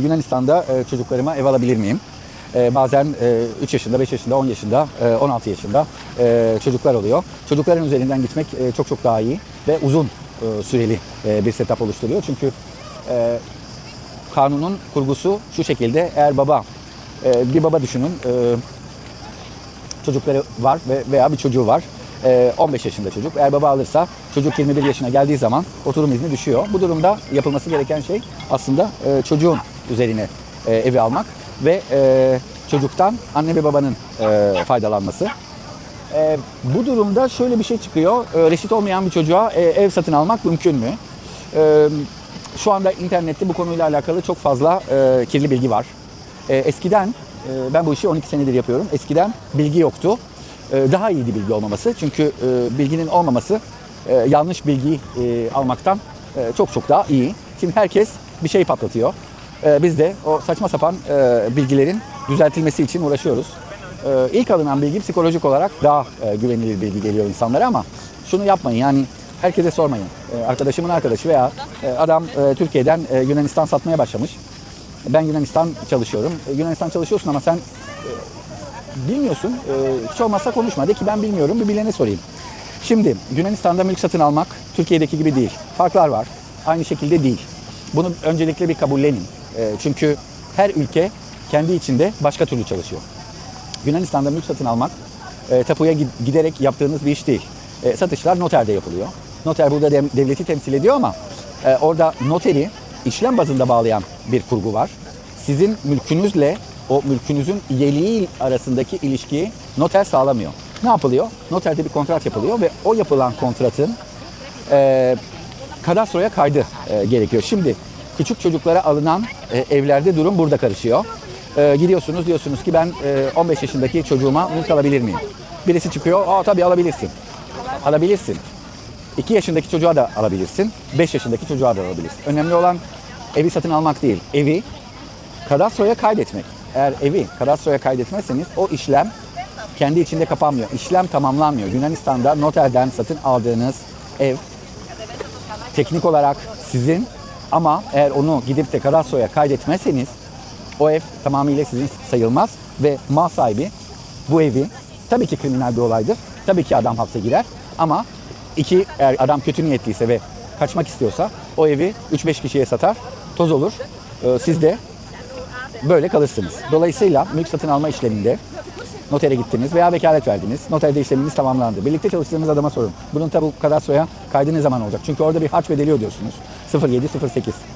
Yunanistan'da e, çocuklarıma ev alabilir miyim? E, bazen e, 3 yaşında, 5 yaşında, 10 yaşında, e, 16 yaşında e, çocuklar oluyor. Çocukların üzerinden gitmek e, çok çok daha iyi ve uzun e, süreli e, bir setup oluşturuyor. Çünkü e, kanunun kurgusu şu şekilde. Eğer baba, e, bir baba düşünün, e, çocukları var ve veya bir çocuğu var. Ee, 15 yaşında çocuk. Eğer baba alırsa çocuk 21 yaşına geldiği zaman oturum izni düşüyor. Bu durumda yapılması gereken şey aslında e, çocuğun üzerine e, evi almak ve e, çocuktan anne ve babanın e, faydalanması. E, bu durumda şöyle bir şey çıkıyor. E, reşit olmayan bir çocuğa e, ev satın almak mümkün mü? E, şu anda internette bu konuyla alakalı çok fazla e, kirli bilgi var. E, eskiden, e, ben bu işi 12 senedir yapıyorum. Eskiden bilgi yoktu. E, daha iyiydi bilgi olmaması. Çünkü e, bilginin olmaması e, yanlış bilgiyi e, almaktan e, çok çok daha iyi. Şimdi herkes bir şey patlatıyor. E, biz de o saçma sapan e, bilgilerin düzeltilmesi için uğraşıyoruz. Ee, ilk alınan bilgi psikolojik olarak daha e, güvenilir bilgi geliyor insanlara ama şunu yapmayın yani herkese sormayın. Ee, arkadaşımın arkadaşı veya e, adam e, Türkiye'den e, Yunanistan satmaya başlamış. Ben Yunanistan çalışıyorum. E, Yunanistan çalışıyorsun ama sen e, bilmiyorsun. E, hiç olmazsa konuşma. De ki ben bilmiyorum bir bilene sorayım. Şimdi Yunanistan'da mülk satın almak Türkiye'deki gibi değil. Farklar var. Aynı şekilde değil. Bunu öncelikle bir kabullenin. E, çünkü her ülke kendi içinde başka türlü çalışıyor. Yunanistan'da mülk satın almak e, tapuya gi- giderek yaptığınız bir iş değil. E, satışlar noterde yapılıyor. Noter burada de- devleti temsil ediyor ama e, orada noteri işlem bazında bağlayan bir kurgu var. Sizin mülkünüzle o mülkünüzün iyiliği arasındaki ilişkiyi noter sağlamıyor. Ne yapılıyor? Noterde bir kontrat yapılıyor ve o yapılan kontratın e, kadastroya kaydı e, gerekiyor. Şimdi küçük çocuklara alınan e, evlerde durum burada karışıyor. E, gidiyorsunuz diyorsunuz ki ben e, 15 yaşındaki çocuğuma mülk alabilir miyim? Birisi çıkıyor, aa tabii alabilirsin. Alabilirsin. 2 yaşındaki çocuğa da alabilirsin, 5 yaşındaki çocuğa da alabilirsin. Önemli olan evi satın almak değil, evi kadastroya kaydetmek. Eğer evi kadastroya kaydetmezseniz o işlem kendi içinde kapanmıyor. İşlem tamamlanmıyor. Yunanistan'da noterden satın aldığınız ev teknik olarak sizin ama eğer onu gidip de kadastroya kaydetmezseniz o ev tamamıyla sizin sayılmaz ve mal sahibi bu evi tabii ki kriminal bir olaydır. Tabii ki adam hapse girer ama iki eğer adam kötü niyetliyse ve kaçmak istiyorsa o evi 3-5 kişiye satar, toz olur. Ee, Siz de böyle kalırsınız. Dolayısıyla mülk satın alma işleminde notere gittiniz veya vekalet verdiniz. Noterde işleminiz tamamlandı. Birlikte çalıştığınız adama sorun. Bunun tabi kadastroya kaydı ne zaman olacak? Çünkü orada bir harç bedeli ödüyorsunuz. 07-08.